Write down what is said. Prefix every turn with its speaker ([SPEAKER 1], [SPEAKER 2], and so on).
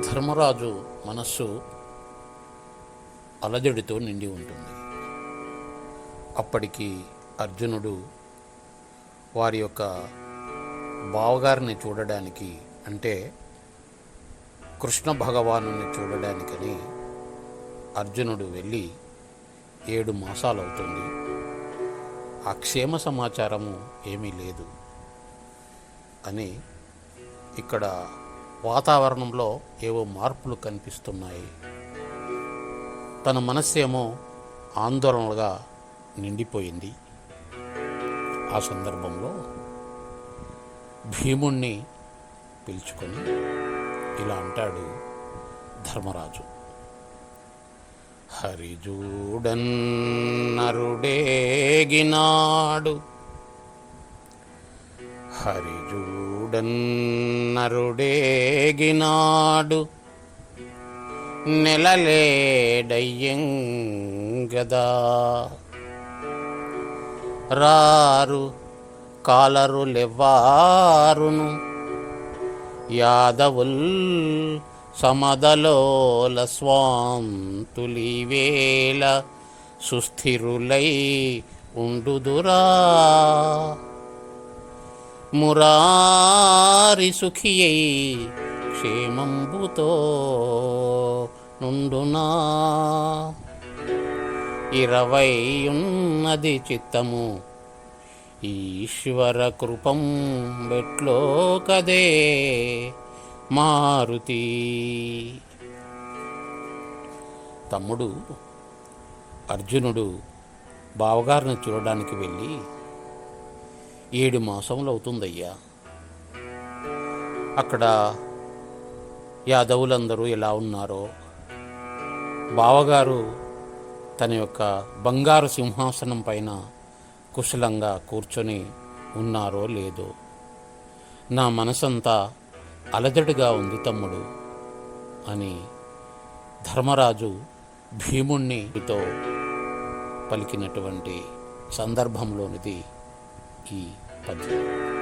[SPEAKER 1] ధర్మరాజు మనస్సు అలజడితో నిండి ఉంటుంది. అప్పటికి అర్జునుడు వారి యొక్క బావగారిని చూడడానికి అంటే కృష్ణ భగవాను చూడడానికని అర్జునుడు వెళ్ళి ఏడు మాసాలవుతుంది. ఆ క్షేమ సమాచారము ఏమీ లేదు అని ఇక్కడ వాతావరణంలో ఏవో మార్పులు కనిపిస్తున్నాయి. తన మనస్సేమో ఆందోళనగా నిండిపోయింది. ఆ సందర్భంలో భీముణ్ణి పిలుచుకొని ఇలా అంటాడు ధర్మరాజు. హరిజూడన్నరుడేగినాడు హరిజూడన్నరుడేగినాడు. నెలలేడయ్యంగదా. రారు కాలరులెవ్వారును. యాదవుల్ సమదలోల స్వాంతులివేల సుస్థిరులై ఉండుదురా. మురారి సుఖియై క్షేమంబుతో నుండునా. ఇరవై ఉన్నది చిత్తము ఈశ్వర కృపం బెట్లో కదే మారుతి. తమ్ముడు అర్జునుడు బావగారిని చూడడానికి వెళ్ళి ఏడు మాసములు అవుతుందయ్యా. అక్కడ యాదవులందరూ ఎలా ఉన్నారో బావగారు తన యొక్క బంగారు సింహాసనం పైన కుశలంగా కూర్చొని ఉన్నారో లేదో. నా మనసంతా అలజడిగా ఉంది తమ్ముడు అని ధర్మరాజు భీముణ్ణితో పలికినటువంటి సందర్భంలోనిది 이本 지.